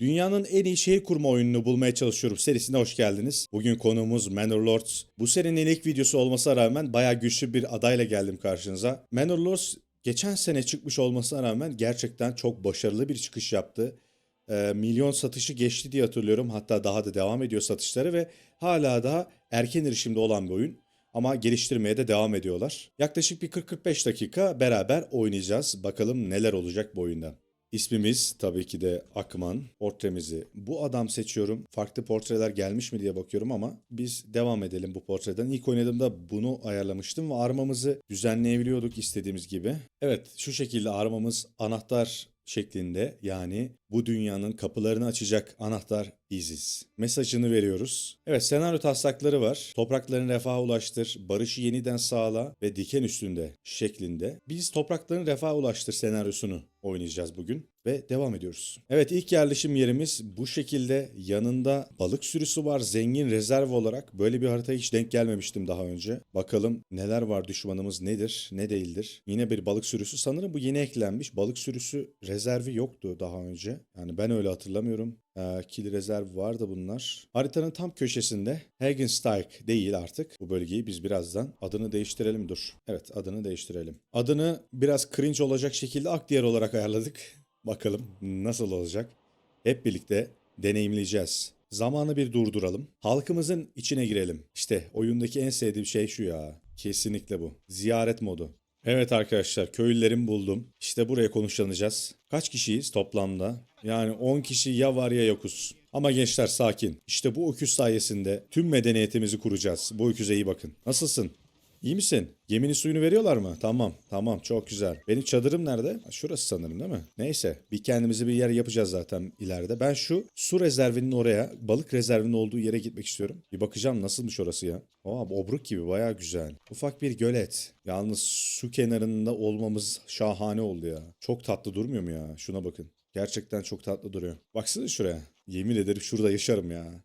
Dünyanın en iyi şehir kurma oyununu bulmaya çalışıyorum serisine hoş geldiniz. Bugün konuğumuz Manor Lords. Bu serinin ilk videosu olmasına rağmen bayağı güçlü bir adayla geldim karşınıza. Manor Lords geçen sene çıkmış olmasına rağmen gerçekten çok başarılı bir çıkış yaptı. Ee, milyon satışı geçti diye hatırlıyorum. Hatta daha da devam ediyor satışları ve hala daha erken erişimde olan bir oyun. Ama geliştirmeye de devam ediyorlar. Yaklaşık bir 40-45 dakika beraber oynayacağız. Bakalım neler olacak bu oyunda. İsmimiz tabii ki de Akman. Portremizi bu adam seçiyorum. Farklı portreler gelmiş mi diye bakıyorum ama biz devam edelim bu portreden. İlk oynadığımda bunu ayarlamıştım ve armamızı düzenleyebiliyorduk istediğimiz gibi. Evet şu şekilde armamız anahtar şeklinde yani bu dünyanın kapılarını açacak anahtar biziz. Mesajını veriyoruz. Evet senaryo taslakları var. Toprakların refaha ulaştır, barışı yeniden sağla ve diken üstünde şeklinde. Biz toprakların refaha ulaştır senaryosunu oynayacağız bugün ve devam ediyoruz. Evet ilk yerleşim yerimiz bu şekilde yanında balık sürüsü var zengin rezerv olarak. Böyle bir haritaya hiç denk gelmemiştim daha önce. Bakalım neler var düşmanımız nedir ne değildir. Yine bir balık sürüsü sanırım bu yeni eklenmiş. Balık sürüsü rezervi yoktu daha önce. Yani ben öyle hatırlamıyorum. Ee, Kili rezerv vardı bunlar. Haritanın tam köşesinde Hagensteig değil artık. Bu bölgeyi biz birazdan adını değiştirelim dur. Evet adını değiştirelim. Adını biraz cringe olacak şekilde Akdiğer olarak ayarladık. Bakalım nasıl olacak. Hep birlikte deneyimleyeceğiz. Zamanı bir durduralım. Halkımızın içine girelim. İşte oyundaki en sevdiğim şey şu ya. Kesinlikle bu. Ziyaret modu. Evet arkadaşlar köylülerimi buldum. İşte buraya konuşlanacağız. Kaç kişiyiz toplamda? Yani 10 kişi ya var ya yokuz. Ama gençler sakin. İşte bu öküz sayesinde tüm medeniyetimizi kuracağız. Bu öküze iyi bakın. Nasılsın? İyi misin? Geminin suyunu veriyorlar mı? Tamam, tamam çok güzel. Benim çadırım nerede? Şurası sanırım değil mi? Neyse, bir kendimize bir yer yapacağız zaten ileride. Ben şu su rezervinin oraya, balık rezervinin olduğu yere gitmek istiyorum. Bir bakacağım nasılmış orası ya. Aa, obruk gibi bayağı güzel. Ufak bir gölet. Yalnız su kenarında olmamız şahane oldu ya. Çok tatlı durmuyor mu ya? Şuna bakın. Gerçekten çok tatlı duruyor. Baksana şuraya. Yemin ederim şurada yaşarım ya.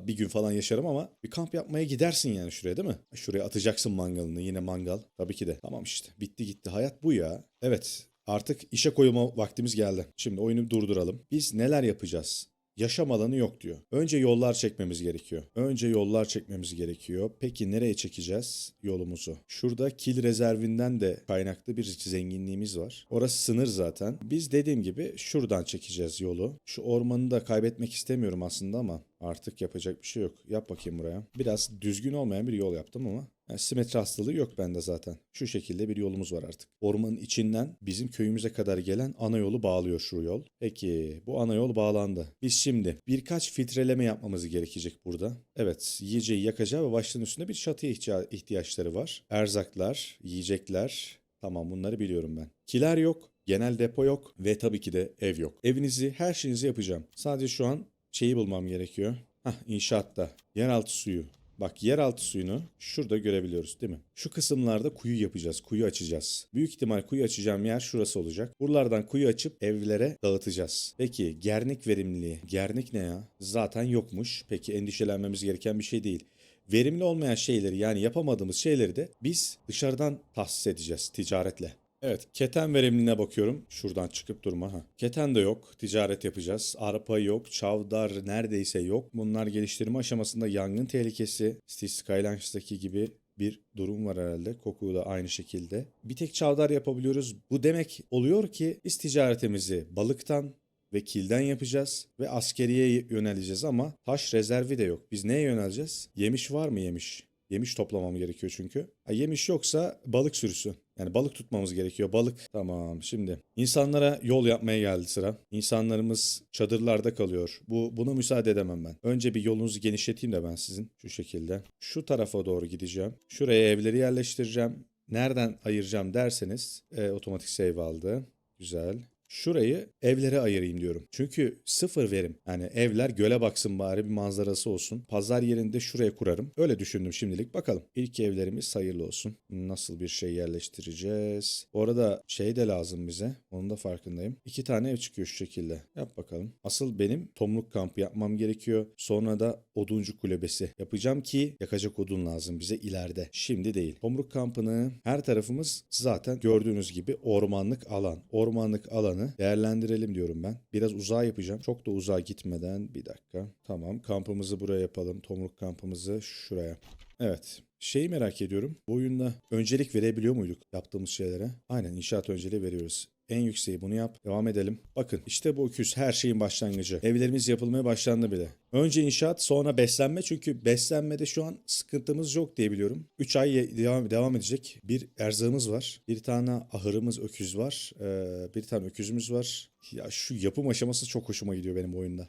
Bir gün falan yaşarım ama bir kamp yapmaya gidersin yani şuraya değil mi? Şuraya atacaksın mangalını yine mangal. Tabii ki de. Tamam işte bitti gitti hayat bu ya. Evet artık işe koyulma vaktimiz geldi. Şimdi oyunu durduralım. Biz neler yapacağız? Yaşam alanı yok diyor. Önce yollar çekmemiz gerekiyor. Önce yollar çekmemiz gerekiyor. Peki nereye çekeceğiz yolumuzu? Şurada kil rezervinden de kaynaklı bir zenginliğimiz var. Orası sınır zaten. Biz dediğim gibi şuradan çekeceğiz yolu. Şu ormanı da kaybetmek istemiyorum aslında ama artık yapacak bir şey yok. Yap bakayım buraya. Biraz düzgün olmayan bir yol yaptım ama yani simetri hastalığı yok bende zaten. Şu şekilde bir yolumuz var artık. Ormanın içinden bizim köyümüze kadar gelen ana yolu bağlıyor şu yol. Peki bu ana yol bağlandı. Biz şimdi birkaç filtreleme yapmamız gerekecek burada. Evet yiyeceği yakacağı ve başlığın üstünde bir çatıya ihtiya- ihtiyaçları var. Erzaklar, yiyecekler. Tamam bunları biliyorum ben. Kiler yok. Genel depo yok ve tabii ki de ev yok. Evinizi, her şeyinizi yapacağım. Sadece şu an şeyi bulmam gerekiyor. Hah inşaatta. Yeraltı suyu. Bak yeraltı suyunu şurada görebiliyoruz değil mi? Şu kısımlarda kuyu yapacağız, kuyu açacağız. Büyük ihtimal kuyu açacağım yer şurası olacak. Buralardan kuyu açıp evlere dağıtacağız. Peki gernik verimliliği. Gernik ne ya? Zaten yokmuş. Peki endişelenmemiz gereken bir şey değil. Verimli olmayan şeyleri yani yapamadığımız şeyleri de biz dışarıdan tahsis edeceğiz ticaretle. Evet, keten verimliliğine bakıyorum. Şuradan çıkıp durma. Ha. Keten de yok. Ticaret yapacağız. Arpa yok. Çavdar neredeyse yok. Bunlar geliştirme aşamasında yangın tehlikesi. Cities Skylines'daki gibi bir durum var herhalde. Koku da aynı şekilde. Bir tek çavdar yapabiliyoruz. Bu demek oluyor ki biz ticaretimizi balıktan ve kilden yapacağız ve askeriye yöneleceğiz ama taş rezervi de yok. Biz neye yöneleceğiz? Yemiş var mı yemiş? Yemiş toplamam gerekiyor çünkü. Ha, yemiş yoksa balık sürüsü. Yani balık tutmamız gerekiyor. Balık tamam şimdi. insanlara yol yapmaya geldi sıra. İnsanlarımız çadırlarda kalıyor. Bu buna müsaade edemem ben. Önce bir yolunuzu genişleteyim de ben sizin şu şekilde. Şu tarafa doğru gideceğim. Şuraya evleri yerleştireceğim. Nereden ayıracağım derseniz e, otomatik save aldı. Güzel. Şurayı evlere ayırayım diyorum. Çünkü sıfır verim. Yani evler göle baksın bari bir manzarası olsun. Pazar yerinde şuraya kurarım. Öyle düşündüm şimdilik. Bakalım. İlk evlerimiz hayırlı olsun. Nasıl bir şey yerleştireceğiz? Orada şey de lazım bize. Onun da farkındayım. İki tane ev çıkıyor şu şekilde. Yap bakalım. Asıl benim tomruk kampı yapmam gerekiyor. Sonra da oduncu kulübesi yapacağım ki yakacak odun lazım bize ileride. Şimdi değil. Tomruk kampını her tarafımız zaten gördüğünüz gibi ormanlık alan. Ormanlık alanı alanı değerlendirelim diyorum ben. Biraz uzağa yapacağım. Çok da uzağa gitmeden bir dakika. Tamam kampımızı buraya yapalım. Tomruk kampımızı şuraya. Evet. Şeyi merak ediyorum. Bu oyunda öncelik verebiliyor muyduk yaptığımız şeylere? Aynen inşaat önceliği veriyoruz. En yükseği bunu yap. Devam edelim. Bakın işte bu öküz her şeyin başlangıcı. Evlerimiz yapılmaya başlandı bile. Önce inşaat sonra beslenme. Çünkü beslenmede şu an sıkıntımız yok diye biliyorum. 3 ay devam, devam edecek. Bir erzağımız var. Bir tane ahırımız öküz var. Ee, bir tane öküzümüz var. Ya şu yapım aşaması çok hoşuma gidiyor benim oyunda.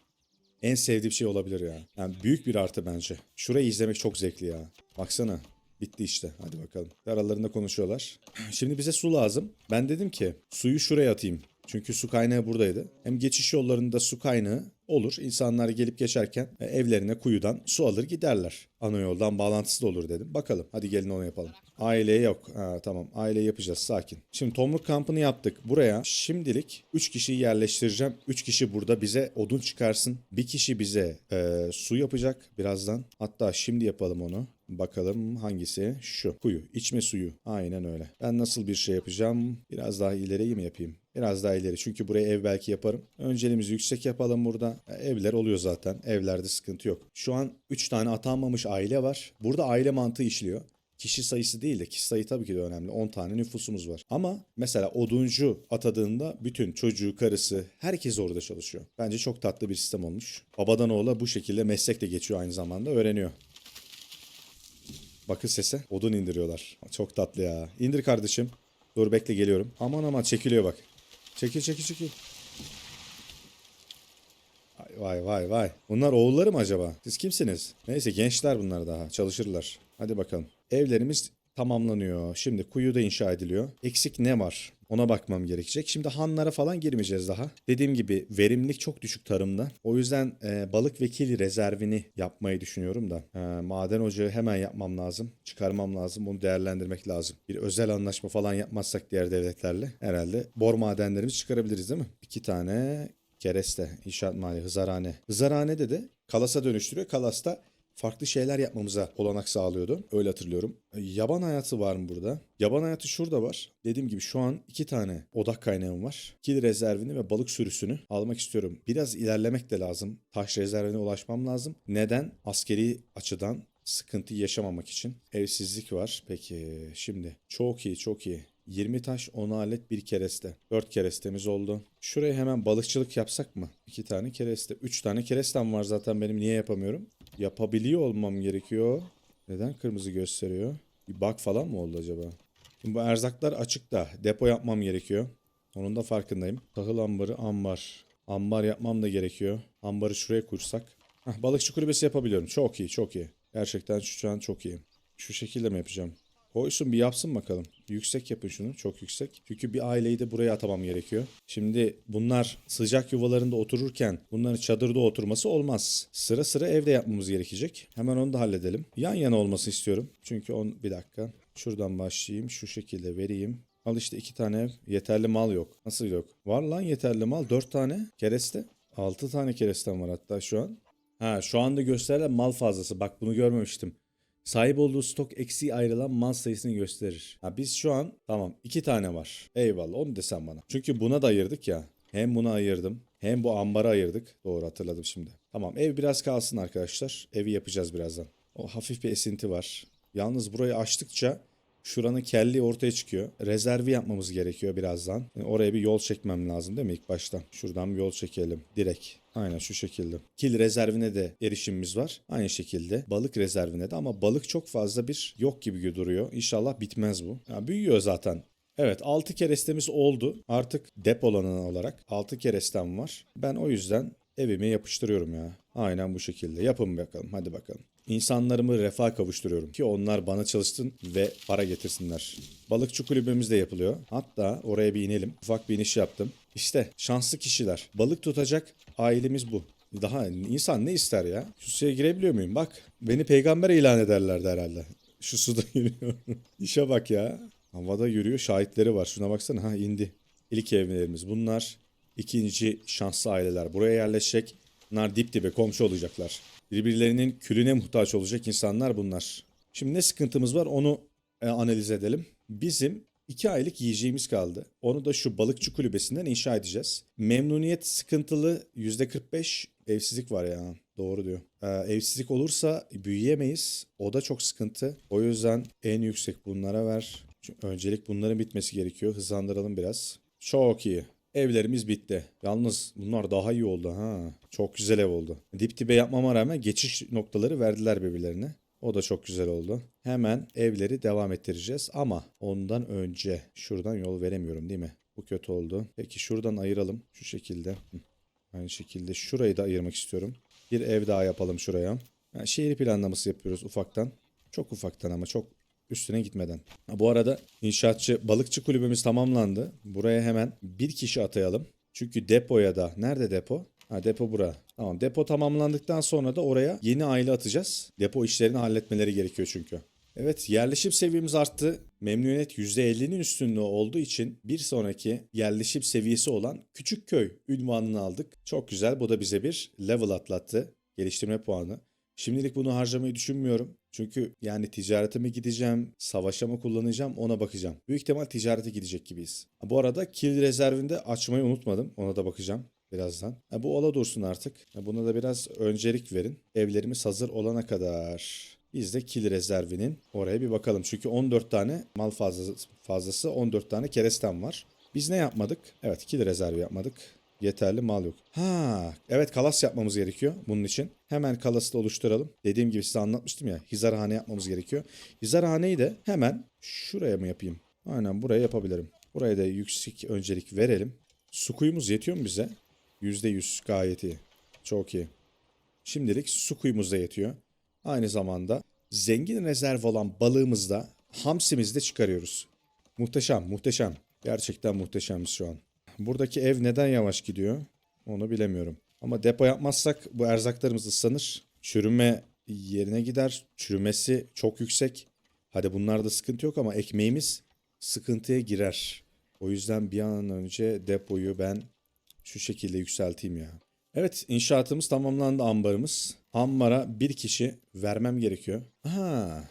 En sevdiğim şey olabilir ya. Yani büyük bir artı bence. Şurayı izlemek çok zevkli ya. Baksana. Bitti işte. Hadi bakalım. Aralarında konuşuyorlar. Şimdi bize su lazım. Ben dedim ki suyu şuraya atayım. Çünkü su kaynağı buradaydı. Hem geçiş yollarında su kaynağı olur. İnsanlar gelip geçerken e, evlerine kuyudan su alır giderler. Ana yoldan bağlantısı da olur dedim. Bakalım. Hadi gelin onu yapalım. Aile yok. Ha, tamam. Aile yapacağız. Sakin. Şimdi tomruk kampını yaptık. Buraya şimdilik 3 kişiyi yerleştireceğim. 3 kişi burada bize odun çıkarsın. Bir kişi bize e, su yapacak birazdan. Hatta şimdi yapalım onu. Bakalım hangisi? Şu. Kuyu. içme suyu. Aynen öyle. Ben nasıl bir şey yapacağım? Biraz daha ileriye mi yapayım? Biraz daha ileri. Çünkü buraya ev belki yaparım. Önceliğimizi yüksek yapalım burada. E, Evler oluyor zaten. Evlerde sıkıntı yok. Şu an 3 tane atanmamış aile var. Burada aile mantığı işliyor. Kişi sayısı değil de kişi sayı tabii ki de önemli. 10 tane nüfusumuz var. Ama mesela oduncu atadığında bütün çocuğu, karısı herkes orada çalışıyor. Bence çok tatlı bir sistem olmuş. Babadan oğula bu şekilde meslek de geçiyor aynı zamanda öğreniyor. Bakın sese. Odun indiriyorlar. Çok tatlı ya. İndir kardeşim. Dur bekle geliyorum. Aman aman çekiliyor bak. Çekil çekil çekil. Vay vay vay. Bunlar oğulları mı acaba? Siz kimsiniz? Neyse gençler bunlar daha. Çalışırlar. Hadi bakalım. Evlerimiz tamamlanıyor. Şimdi kuyu da inşa ediliyor. Eksik ne var? Ona bakmam gerekecek. Şimdi hanlara falan girmeyeceğiz daha. Dediğim gibi verimlilik çok düşük tarımda. O yüzden e, balık vekili rezervini yapmayı düşünüyorum da. E, maden ocağı hemen yapmam lazım. Çıkarmam lazım. Bunu değerlendirmek lazım. Bir özel anlaşma falan yapmazsak diğer devletlerle herhalde bor madenlerimizi çıkarabiliriz değil mi? İki tane kereste, inşaat mali, hızarhane. Hızarhanede de Kalas'a dönüştürüyor. Kalas'ta farklı şeyler yapmamıza olanak sağlıyordu. Öyle hatırlıyorum. E, Yaban hayatı var mı burada? Yaban hayatı şurada var. Dediğim gibi şu an iki tane odak kaynağım var. Kil rezervini ve balık sürüsünü almak istiyorum. Biraz ilerlemek de lazım. Taş rezervine ulaşmam lazım. Neden? Askeri açıdan sıkıntı yaşamamak için. Evsizlik var. Peki şimdi çok iyi çok iyi. 20 taş 10 alet bir kereste. 4 kerestemiz oldu. Şuraya hemen balıkçılık yapsak mı? 2 tane kereste. 3 tane kerestem var zaten benim. Niye yapamıyorum? Yapabiliyor olmam gerekiyor. Neden kırmızı gösteriyor? Bir bug falan mı oldu acaba? Şimdi bu erzaklar açıkta. Depo yapmam gerekiyor. Onun da farkındayım. Tahıl ambarı ambar. Ambar yapmam da gerekiyor. Ambarı şuraya kursak. Heh, balıkçı kulübesi yapabiliyorum. Çok iyi çok iyi. Gerçekten şu an çok iyi. Şu şekilde mi yapacağım? Koysun bir yapsın bakalım. Yüksek yapın şunu. Çok yüksek. Çünkü bir aileyi de buraya atamam gerekiyor. Şimdi bunlar sıcak yuvalarında otururken bunların çadırda oturması olmaz. Sıra sıra evde yapmamız gerekecek. Hemen onu da halledelim. Yan yana olması istiyorum. Çünkü on bir dakika. Şuradan başlayayım. Şu şekilde vereyim. Al işte iki tane ev. Yeterli mal yok. Nasıl yok? Var lan yeterli mal. Dört tane kereste. Altı tane kerestem var hatta şu an. Ha şu anda gösterilen mal fazlası. Bak bunu görmemiştim. Sahip olduğu stok eksiği ayrılan mal sayısını gösterir. Ha biz şu an tamam iki tane var. Eyvallah onu desem bana. Çünkü buna da ayırdık ya. Hem buna ayırdım hem bu ambara ayırdık. Doğru hatırladım şimdi. Tamam ev biraz kalsın arkadaşlar. Evi yapacağız birazdan. O hafif bir esinti var. Yalnız burayı açtıkça şuranın kelli ortaya çıkıyor. Rezervi yapmamız gerekiyor birazdan. Yani oraya bir yol çekmem lazım değil mi ilk başta? Şuradan bir yol çekelim. Direkt. Aynen şu şekilde. Kil rezervine de erişimimiz var. Aynı şekilde balık rezervine de ama balık çok fazla bir yok gibi duruyor. İnşallah bitmez bu. Ya büyüyor zaten. Evet 6 kerestemiz oldu. Artık depolanın olarak 6 kerestem var. Ben o yüzden evime yapıştırıyorum ya. Aynen bu şekilde. Yapın bakalım hadi bakalım. İnsanlarımı refah kavuşturuyorum ki onlar bana çalışsın ve para getirsinler. Balıkçı kulübümüz de yapılıyor. Hatta oraya bir inelim. Ufak bir iniş yaptım. İşte şanslı kişiler. Balık tutacak ailemiz bu. Daha insan ne ister ya? Şu suya girebiliyor muyum? Bak beni peygamber ilan ederlerdi herhalde. Şu suda yürüyorum. İşe bak ya. Havada yürüyor. Şahitleri var. Şuna baksana. Ha indi. İlk evlerimiz bunlar. İkinci şanslı aileler buraya yerleşecek. Bunlar dip dibe komşu olacaklar. Birbirlerinin külüne muhtaç olacak insanlar bunlar. Şimdi ne sıkıntımız var onu e, analiz edelim. Bizim 2 aylık yiyeceğimiz kaldı. Onu da şu balıkçı kulübesinden inşa edeceğiz. Memnuniyet sıkıntılı %45 evsizlik var ya. Doğru diyor. Ee, evsizlik olursa büyüyemeyiz. O da çok sıkıntı. O yüzden en yüksek bunlara ver. Çünkü öncelik bunların bitmesi gerekiyor. Hızlandıralım biraz. Çok iyi. Evlerimiz bitti. Yalnız bunlar daha iyi oldu ha. Çok güzel ev oldu. Dip dibe yapmama rağmen geçiş noktaları verdiler birbirlerine. O da çok güzel oldu. Hemen evleri devam ettireceğiz ama ondan önce şuradan yol veremiyorum değil mi? Bu kötü oldu. Peki şuradan ayıralım şu şekilde. Aynı şekilde şurayı da ayırmak istiyorum. Bir ev daha yapalım şuraya. Yani şehir planlaması yapıyoruz ufaktan. Çok ufaktan ama çok üstüne gitmeden. Bu arada inşaatçı balıkçı kulübümüz tamamlandı. Buraya hemen bir kişi atayalım. Çünkü depoya da nerede depo? Ha depo bura. Tamam depo tamamlandıktan sonra da oraya yeni aile atacağız. Depo işlerini halletmeleri gerekiyor çünkü. Evet yerleşim seviyemiz arttı. Memnuniyet %50'nin üstünde olduğu için bir sonraki yerleşim seviyesi olan Küçük Köy ünvanını aldık. Çok güzel bu da bize bir level atlattı. Geliştirme puanı. Şimdilik bunu harcamayı düşünmüyorum. Çünkü yani ticarete mi gideceğim, savaşa mı kullanacağım ona bakacağım. Büyük ihtimal ticarete gidecek gibiyiz. Bu arada kill rezervinde açmayı unutmadım. Ona da bakacağım birazdan. Ha, bu ola dursun artık. Ha, buna da biraz öncelik verin. Evlerimiz hazır olana kadar. Biz de kill rezervinin oraya bir bakalım. Çünkü 14 tane mal fazlası, fazlası 14 tane kerestem var. Biz ne yapmadık? Evet kill rezervi yapmadık. Yeterli mal yok. Ha, evet kalas yapmamız gerekiyor bunun için. Hemen kalası da oluşturalım. Dediğim gibi size anlatmıştım ya. Hizarhane yapmamız gerekiyor. Hizarhaneyi de hemen şuraya mı yapayım? Aynen buraya yapabilirim. Buraya da yüksek öncelik verelim. Su kuyumuz yetiyor mu bize? %100 gayet iyi. Çok iyi. Şimdilik su kuyumuz da yetiyor. Aynı zamanda zengin rezerv olan balığımızda hamsimizi de çıkarıyoruz. Muhteşem, muhteşem. Gerçekten muhteşemiz şu an. Buradaki ev neden yavaş gidiyor? Onu bilemiyorum. Ama depo yapmazsak bu erzaklarımız ıslanır. Çürüme yerine gider. Çürümesi çok yüksek. Hadi bunlarda sıkıntı yok ama ekmeğimiz sıkıntıya girer. O yüzden bir an önce depoyu ben şu şekilde yükselteyim ya. Evet inşaatımız tamamlandı ambarımız. Ambara bir kişi vermem gerekiyor. Ha,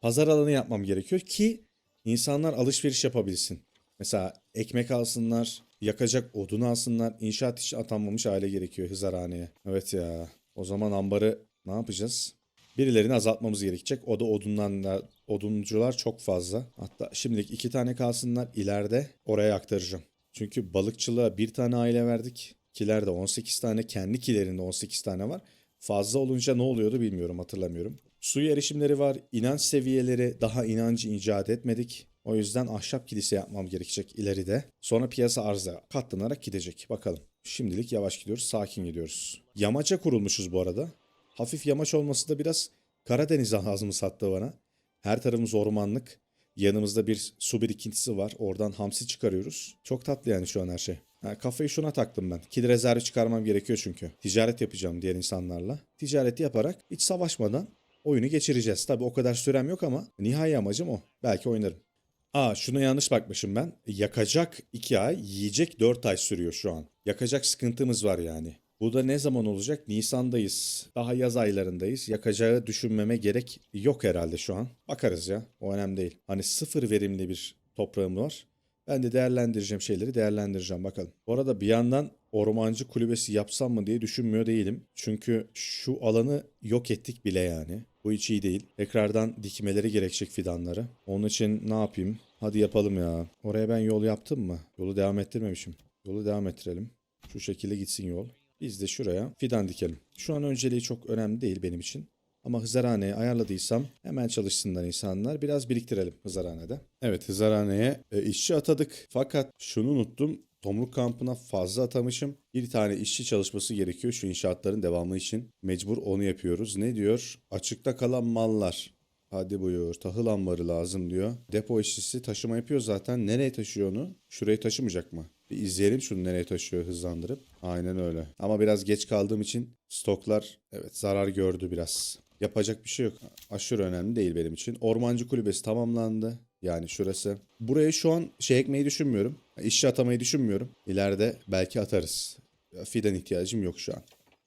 pazar alanı yapmam gerekiyor ki insanlar alışveriş yapabilsin. Mesela ekmek alsınlar, yakacak odun alsınlar. İnşaat işi atanmamış aile gerekiyor hızarhaneye. Evet ya. O zaman ambarı ne yapacağız? Birilerini azaltmamız gerekecek. O da odundan oduncular çok fazla. Hatta şimdilik iki tane kalsınlar. İleride oraya aktaracağım. Çünkü balıkçılığa bir tane aile verdik. Kilerde 18 tane, kendi kilerinde 18 tane var. Fazla olunca ne oluyordu bilmiyorum hatırlamıyorum. Suya erişimleri var. İnanç seviyeleri daha inancı icat etmedik. O yüzden ahşap kilise yapmam gerekecek ileride. Sonra piyasa arıza katlanarak gidecek. Bakalım. Şimdilik yavaş gidiyoruz, sakin gidiyoruz. Yamaca kurulmuşuz bu arada. Hafif yamaç olması da biraz Karadeniz ağzımı sattı bana. Her tarafımız ormanlık. Yanımızda bir su birikintisi var. Oradan hamsi çıkarıyoruz. Çok tatlı yani şu an her şey. Ha, kafayı şuna taktım ben. Kil rezervi çıkarmam gerekiyor çünkü. Ticaret yapacağım diğer insanlarla. Ticareti yaparak hiç savaşmadan oyunu geçireceğiz. Tabi o kadar sürem yok ama nihai amacım o. Belki oynarım. Aa şuna yanlış bakmışım ben. Yakacak 2 ay, yiyecek 4 ay sürüyor şu an. Yakacak sıkıntımız var yani. Bu da ne zaman olacak? Nisan'dayız. Daha yaz aylarındayız. Yakacağı düşünmeme gerek yok herhalde şu an. Bakarız ya. O önemli değil. Hani sıfır verimli bir toprağım var. Ben de değerlendireceğim şeyleri değerlendireceğim bakalım. Bu arada bir yandan ormancı kulübesi yapsam mı diye düşünmüyor değilim. Çünkü şu alanı yok ettik bile yani. Bu hiç iyi değil. Tekrardan dikmeleri gerekecek fidanları. Onun için ne yapayım? Hadi yapalım ya. Oraya ben yol yaptım mı? Yolu devam ettirmemişim. Yolu devam ettirelim. Şu şekilde gitsin yol. Biz de şuraya fidan dikelim. Şu an önceliği çok önemli değil benim için. Ama hızarhaneye ayarladıysam hemen çalışsınlar insanlar. Biraz biriktirelim hızarhanede. Evet hızarhaneye e, işçi atadık. Fakat şunu unuttum. Tomruk kampına fazla atamışım. Bir tane işçi çalışması gerekiyor şu inşaatların devamı için. Mecbur onu yapıyoruz. Ne diyor? Açıkta kalan mallar. Hadi buyur. Tahıl ambarı lazım diyor. Depo işçisi taşıma yapıyor zaten. Nereye taşıyor onu? Şurayı taşımayacak mı? Bir izleyelim şunu nereye taşıyor hızlandırıp. Aynen öyle. Ama biraz geç kaldığım için stoklar evet zarar gördü biraz. Yapacak bir şey yok. Aşırı önemli değil benim için. Ormancı kulübesi tamamlandı. Yani şurası. Buraya şu an şey ekmeyi düşünmüyorum. İşçi atamayı düşünmüyorum. İleride belki atarız. Fidan ihtiyacım yok şu an.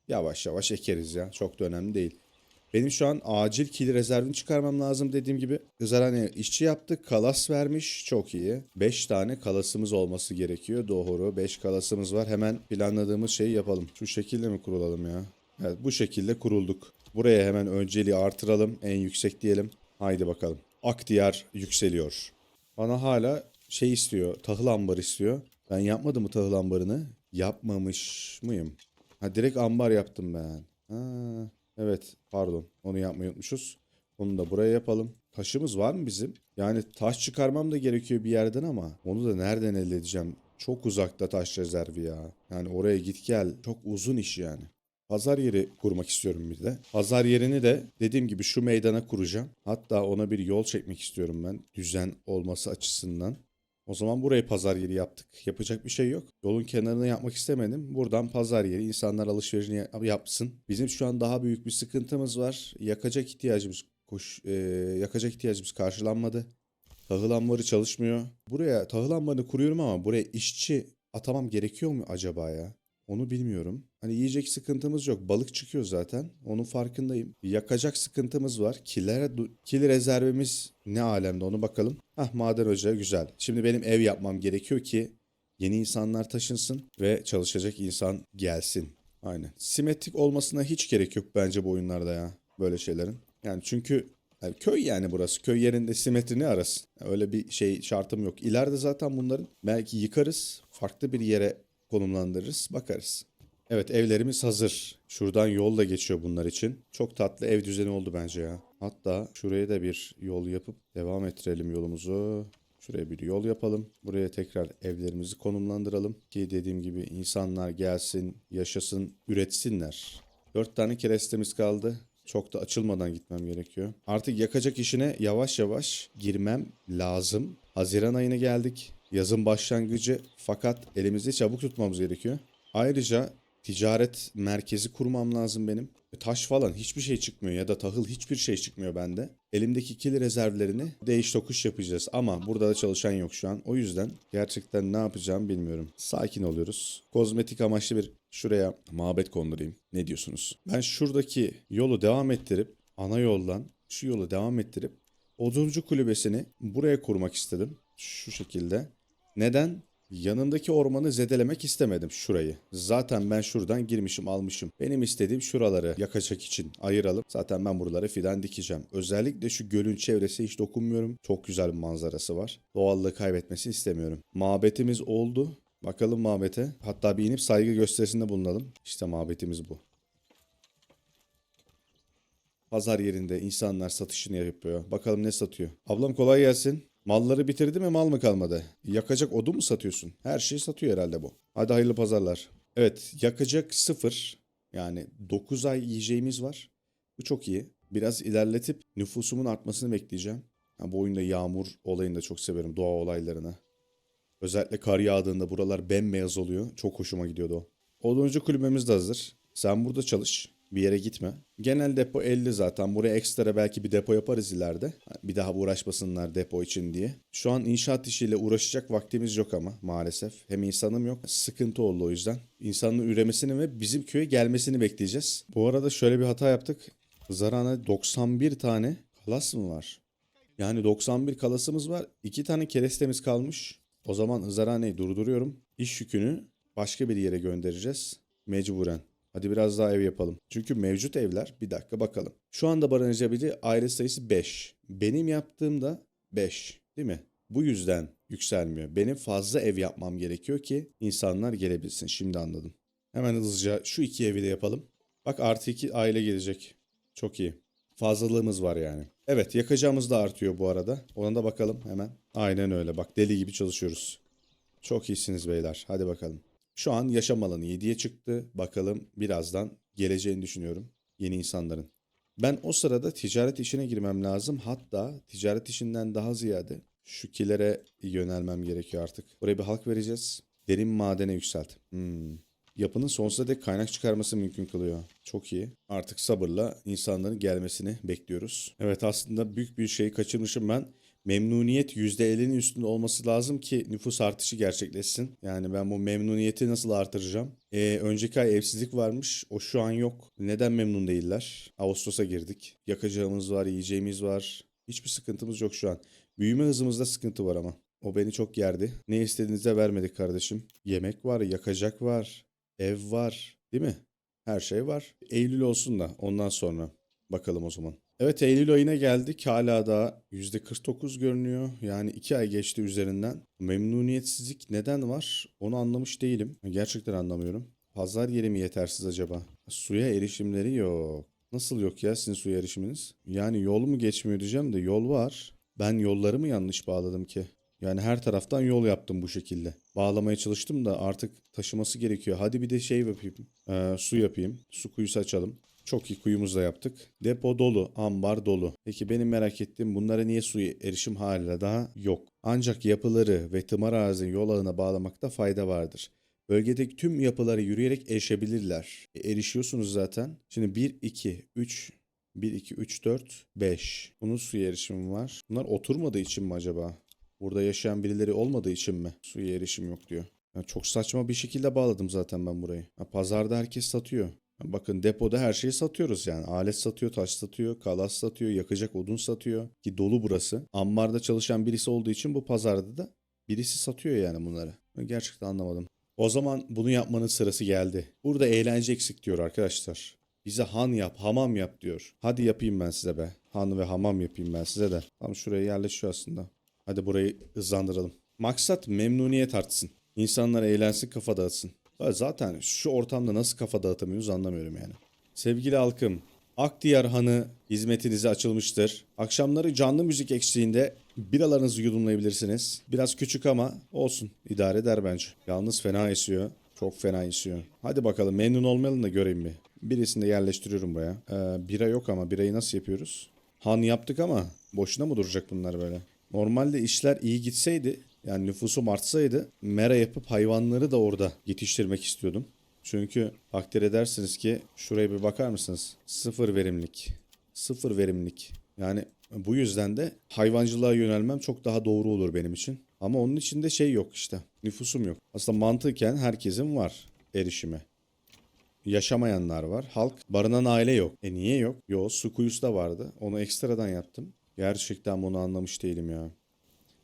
Yavaş yavaş ekeriz ya. Çok da önemli değil. Benim şu an acil kili rezervini çıkarmam lazım dediğim gibi. Kızarhane işçi yaptık. Kalas vermiş. Çok iyi. 5 tane kalasımız olması gerekiyor. Doğru. 5 kalasımız var. Hemen planladığımız şeyi yapalım. Şu şekilde mi kurulalım ya? Evet bu şekilde kurulduk. Buraya hemen önceliği artıralım. En yüksek diyelim. Haydi bakalım. Akdiyar yükseliyor. Bana hala şey istiyor. Tahıl ambar istiyor. Ben yapmadım mı tahıl ambarını? Yapmamış mıyım? Ha direkt ambar yaptım ben. Ha, evet pardon onu yapmayı unutmuşuz. Onu da buraya yapalım. Taşımız var mı bizim? Yani taş çıkarmam da gerekiyor bir yerden ama onu da nereden elde edeceğim? Çok uzakta taş rezervi ya. Yani oraya git gel. Çok uzun iş yani. Pazar yeri kurmak istiyorum bir de. Pazar yerini de dediğim gibi şu meydana kuracağım. Hatta ona bir yol çekmek istiyorum ben. Düzen olması açısından. O zaman burayı pazar yeri yaptık. Yapacak bir şey yok. Yolun kenarını yapmak istemedim. Buradan pazar yeri insanlar alışverişini yap- yapsın. Bizim şu an daha büyük bir sıkıntımız var. Yakacak ihtiyacımız koş, e, yakacak ihtiyacımız karşılanmadı. Tahıl ambarı çalışmıyor. Buraya tahıl ambarını kuruyorum ama buraya işçi atamam gerekiyor mu acaba ya? Onu bilmiyorum. Hani yiyecek sıkıntımız yok. Balık çıkıyor zaten. Onun farkındayım. Yakacak sıkıntımız var. Kilere, kil rezervimiz ne alemde onu bakalım. Hah maden ocağı güzel. Şimdi benim ev yapmam gerekiyor ki yeni insanlar taşınsın ve çalışacak insan gelsin. Aynen. Simetrik olmasına hiç gerek yok bence bu oyunlarda ya. Böyle şeylerin. Yani çünkü yani köy yani burası. Köy yerinde simetri ne arasın? Öyle bir şey şartım yok. İleride zaten bunların belki yıkarız. Farklı bir yere konumlandırırız. Bakarız. Evet evlerimiz hazır. Şuradan yol da geçiyor bunlar için. Çok tatlı ev düzeni oldu bence ya. Hatta şuraya da bir yol yapıp devam ettirelim yolumuzu. Şuraya bir yol yapalım. Buraya tekrar evlerimizi konumlandıralım. Ki dediğim gibi insanlar gelsin, yaşasın, üretsinler. Dört tane kerestemiz kaldı. Çok da açılmadan gitmem gerekiyor. Artık yakacak işine yavaş yavaş girmem lazım. Haziran ayına geldik. Yazın başlangıcı fakat elimizde çabuk tutmamız gerekiyor. Ayrıca ticaret merkezi kurmam lazım benim. E, Taş falan hiçbir şey çıkmıyor ya da tahıl hiçbir şey çıkmıyor bende. Elimdeki kili rezervlerini değiş tokuş yapacağız ama burada da çalışan yok şu an. O yüzden gerçekten ne yapacağımı bilmiyorum. Sakin oluyoruz. Kozmetik amaçlı bir şuraya mabet kondurayım. Ne diyorsunuz? Ben şuradaki yolu devam ettirip ana yoldan şu yolu devam ettirip Oduncu kulübesini buraya kurmak istedim. Şu şekilde. Neden? Yanındaki ormanı zedelemek istemedim şurayı. Zaten ben şuradan girmişim almışım. Benim istediğim şuraları yakacak için ayıralım. Zaten ben buralara fidan dikeceğim. Özellikle şu gölün çevresi hiç dokunmuyorum. Çok güzel bir manzarası var. Doğallığı kaybetmesini istemiyorum. Mabetimiz oldu. Bakalım mabete. Hatta bir inip saygı gösterisinde bulunalım. İşte mabetimiz bu. Pazar yerinde insanlar satışını yapıyor. Bakalım ne satıyor. Ablam kolay gelsin. Malları bitirdi mi mal mı kalmadı? Yakacak odun mu satıyorsun? Her şeyi satıyor herhalde bu. Hadi hayırlı pazarlar. Evet yakacak sıfır. Yani 9 ay yiyeceğimiz var. Bu çok iyi. Biraz ilerletip nüfusumun artmasını bekleyeceğim. Ha, bu oyunda yağmur olayını da çok severim. Doğa olaylarını. Özellikle kar yağdığında buralar bembeyaz oluyor. Çok hoşuma gidiyordu o. Oduncu kulübemiz de hazır. Sen burada çalış. Bir yere gitme. Genel depo 50 zaten. Buraya ekstra belki bir depo yaparız ileride. Bir daha uğraşmasınlar depo için diye. Şu an inşaat işiyle uğraşacak vaktimiz yok ama maalesef. Hem insanım yok. Sıkıntı oldu o yüzden. İnsanın üremesini ve bizim köye gelmesini bekleyeceğiz. Bu arada şöyle bir hata yaptık. Zarana 91 tane kalas mı var? Yani 91 kalasımız var. 2 tane kerestemiz kalmış. O zaman Hızarhane'yi durduruyorum. İş yükünü başka bir yere göndereceğiz. Mecburen. Hadi biraz daha ev yapalım. Çünkü mevcut evler bir dakika bakalım. Şu anda barınacabili aile sayısı 5. Benim yaptığımda 5 değil mi? Bu yüzden yükselmiyor. Benim fazla ev yapmam gerekiyor ki insanlar gelebilsin. Şimdi anladım. Hemen hızlıca şu iki evi de yapalım. Bak artı iki aile gelecek. Çok iyi. Fazlalığımız var yani. Evet yakacağımız da artıyor bu arada. Ona da bakalım hemen. Aynen öyle bak deli gibi çalışıyoruz. Çok iyisiniz beyler. Hadi bakalım. Şu an yaşam alanı 7'ye çıktı. Bakalım birazdan geleceğini düşünüyorum yeni insanların. Ben o sırada ticaret işine girmem lazım. Hatta ticaret işinden daha ziyade şu kilere yönelmem gerekiyor artık. Buraya bir halk vereceğiz. Derin madene yükselt. Hmm. Yapının sonsuza dek kaynak çıkarması mümkün kılıyor. Çok iyi. Artık sabırla insanların gelmesini bekliyoruz. Evet aslında büyük bir şeyi kaçırmışım ben. Memnuniyet %50'nin üstünde olması lazım ki nüfus artışı gerçekleşsin. Yani ben bu memnuniyeti nasıl artıracağım? Ee, önceki ay evsizlik varmış. O şu an yok. Neden memnun değiller? Ağustos'a girdik. Yakacağımız var, yiyeceğimiz var. Hiçbir sıkıntımız yok şu an. Büyüme hızımızda sıkıntı var ama. O beni çok yerdi. Ne istediğinizde vermedik kardeşim. Yemek var, yakacak var, ev var. Değil mi? Her şey var. Eylül olsun da ondan sonra bakalım o zaman. Evet Eylül ayına geldik. Hala da %49 görünüyor. Yani 2 ay geçti üzerinden. Memnuniyetsizlik neden var? Onu anlamış değilim. Gerçekten anlamıyorum. Pazar yeri mi yetersiz acaba? Suya erişimleri yok. Nasıl yok ya sizin suya erişiminiz? Yani yol mu geçmiyor diyeceğim de yol var. Ben yolları mı yanlış bağladım ki? Yani her taraftan yol yaptım bu şekilde. Bağlamaya çalıştım da artık taşıması gerekiyor. Hadi bir de şey yapayım. Ee, su yapayım. Su kuyusu açalım. Çok iyi kuyumuzu da yaptık. Depo dolu, ambar dolu. Peki benim merak ettiğim bunlara niye suya erişim hala daha yok? Ancak yapıları ve tımar arazinin yol ağına bağlamakta fayda vardır. Bölgedeki tüm yapılara yürüyerek erişebilirler. E, erişiyorsunuz zaten. Şimdi 1, 2, 3, 1, 2, 3, 4, 5. Bunun suya erişimi var. Bunlar oturmadığı için mi acaba? Burada yaşayan birileri olmadığı için mi? Suya erişim yok diyor. Ya çok saçma bir şekilde bağladım zaten ben burayı. Ha, pazarda herkes satıyor. Bakın depoda her şeyi satıyoruz yani. Alet satıyor, taş satıyor, kalas satıyor, yakacak odun satıyor. Ki dolu burası. Ambarda çalışan birisi olduğu için bu pazarda da birisi satıyor yani bunları. Gerçekten anlamadım. O zaman bunu yapmanın sırası geldi. Burada eğlence eksik diyor arkadaşlar. Bize han yap, hamam yap diyor. Hadi yapayım ben size be. Han ve hamam yapayım ben size de. Tam şuraya yerleşiyor aslında. Hadi burayı hızlandıralım. Maksat memnuniyet artsın. İnsanlar eğlensin, kafa dağıtsın. Zaten şu ortamda nasıl kafa dağıtamıyoruz anlamıyorum yani. Sevgili halkım, Akdiyar Hanı hizmetinize açılmıştır. Akşamları canlı müzik eşliğinde biralarınızı yudumlayabilirsiniz. Biraz küçük ama olsun. idare eder bence. Yalnız fena esiyor. Çok fena esiyor. Hadi bakalım memnun olmayalım da göreyim bir. Birisini de yerleştiriyorum buraya. Ee, bira yok ama birayı nasıl yapıyoruz? Han yaptık ama boşuna mı duracak bunlar böyle? Normalde işler iyi gitseydi yani nüfusum artsaydı mera yapıp hayvanları da orada yetiştirmek istiyordum. Çünkü takdir edersiniz ki şuraya bir bakar mısınız? Sıfır verimlilik. Sıfır verimlilik. Yani bu yüzden de hayvancılığa yönelmem çok daha doğru olur benim için. Ama onun içinde şey yok işte. Nüfusum yok. Aslında mantıken herkesin var erişimi. Yaşamayanlar var. Halk barınan aile yok. E niye yok? Yo su kuyusu da vardı. Onu ekstradan yaptım. Gerçekten bunu anlamış değilim ya.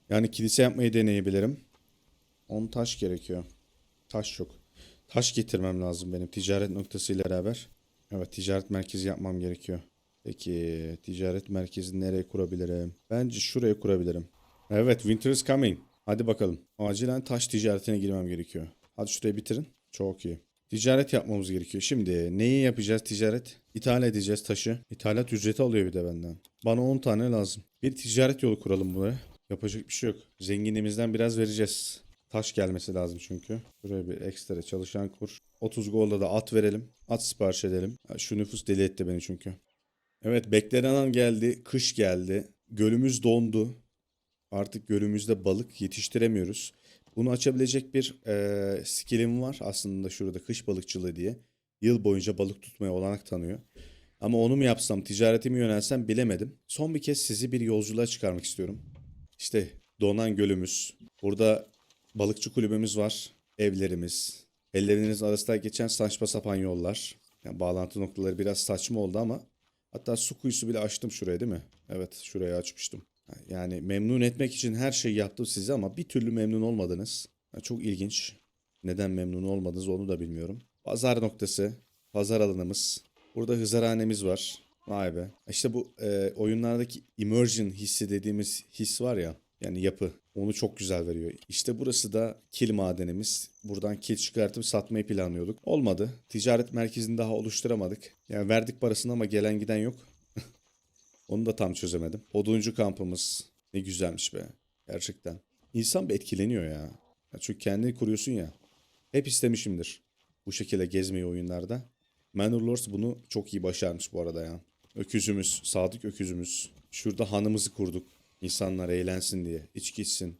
Yani kilise yapmayı deneyebilirim. 10 taş gerekiyor. Taş yok. Taş getirmem lazım benim ticaret noktasıyla beraber. Evet ticaret merkezi yapmam gerekiyor. Peki ticaret merkezini nereye kurabilirim? Bence şuraya kurabilirim. Evet winter is coming. Hadi bakalım. Acilen taş ticaretine girmem gerekiyor. Hadi şurayı bitirin. Çok iyi. Ticaret yapmamız gerekiyor. Şimdi neyi yapacağız ticaret? İthal edeceğiz taşı. İthalat ücreti alıyor bir de benden. Bana 10 tane lazım. Bir ticaret yolu kuralım buraya. Yapacak bir şey yok. Zenginliğimizden biraz vereceğiz. Taş gelmesi lazım çünkü. Buraya bir ekstra çalışan kur. 30 golda da at verelim. At sipariş edelim. Şu nüfus deli etti beni çünkü. Evet beklenen an geldi. Kış geldi. Gölümüz dondu. Artık gölümüzde balık yetiştiremiyoruz. Bunu açabilecek bir eee skillim var aslında şurada kış balıkçılığı diye. Yıl boyunca balık tutmaya olanak tanıyor. Ama onu mu yapsam, ticaretimi yönelsem bilemedim. Son bir kez sizi bir yolculuğa çıkarmak istiyorum. İşte donan gölümüz. Burada balıkçı kulübümüz var. Evlerimiz. Elleriniz arasında geçen saçma sapan yollar. Yani bağlantı noktaları biraz saçma oldu ama hatta su kuyusu bile açtım şuraya değil mi? Evet şuraya açmıştım. Yani memnun etmek için her şeyi yaptım size ama bir türlü memnun olmadınız. Yani çok ilginç. Neden memnun olmadınız onu da bilmiyorum. Pazar noktası, pazar alanımız. Burada hızarhanemiz var. Vay be. İşte bu e, oyunlardaki immersion hissi dediğimiz his var ya. Yani yapı. Onu çok güzel veriyor. İşte burası da kil madenimiz. Buradan kil çıkartıp satmayı planlıyorduk. Olmadı. Ticaret merkezini daha oluşturamadık. Yani verdik parasını ama gelen giden yok. Onu da tam çözemedim. Oduncu kampımız. Ne güzelmiş be. Gerçekten. İnsan bir etkileniyor ya. ya. Çünkü kendini kuruyorsun ya. Hep istemişimdir. Bu şekilde gezmeyi oyunlarda. Manor Lords bunu çok iyi başarmış bu arada ya. Öküzümüz, sadık öküzümüz. Şurada hanımızı kurduk. İnsanlar eğlensin diye, içki içsin,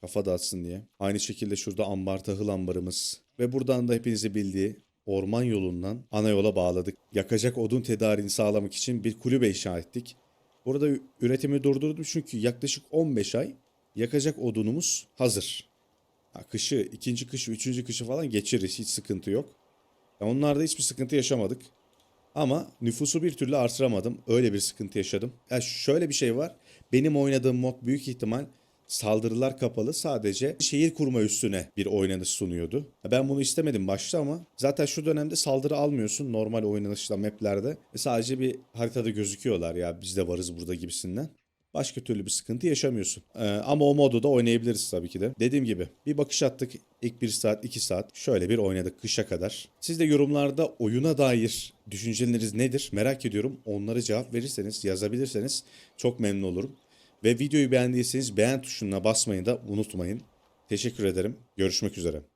kafa dağıtsın diye. Aynı şekilde şurada ambar tahıl ambarımız. Ve buradan da hepinizi bildiği orman yolundan ana yola bağladık. Yakacak odun tedariğini sağlamak için bir kulübe inşa ettik. Burada üretimi durdurdum çünkü yaklaşık 15 ay yakacak odunumuz hazır. Ha, kışı, ikinci kışı, üçüncü kışı falan geçiririz. Hiç sıkıntı yok. Ya onlarda hiçbir sıkıntı yaşamadık. Ama nüfusu bir türlü artıramadım. Öyle bir sıkıntı yaşadım. Ya şöyle bir şey var. Benim oynadığım mod büyük ihtimal saldırılar kapalı sadece şehir kurma üstüne bir oynanış sunuyordu. Ben bunu istemedim başta ama zaten şu dönemde saldırı almıyorsun normal oynanışta maplerde. E sadece bir haritada gözüküyorlar ya biz de varız burada gibisinden. Başka türlü bir sıkıntı yaşamıyorsun. Ee, ama o modu da oynayabiliriz tabii ki de. Dediğim gibi bir bakış attık. İlk bir saat, iki saat şöyle bir oynadık kışa kadar. Siz de yorumlarda oyuna dair düşünceleriniz nedir merak ediyorum. Onlara cevap verirseniz, yazabilirseniz çok memnun olurum. Ve videoyu beğendiyseniz beğen tuşuna basmayı da unutmayın. Teşekkür ederim. Görüşmek üzere.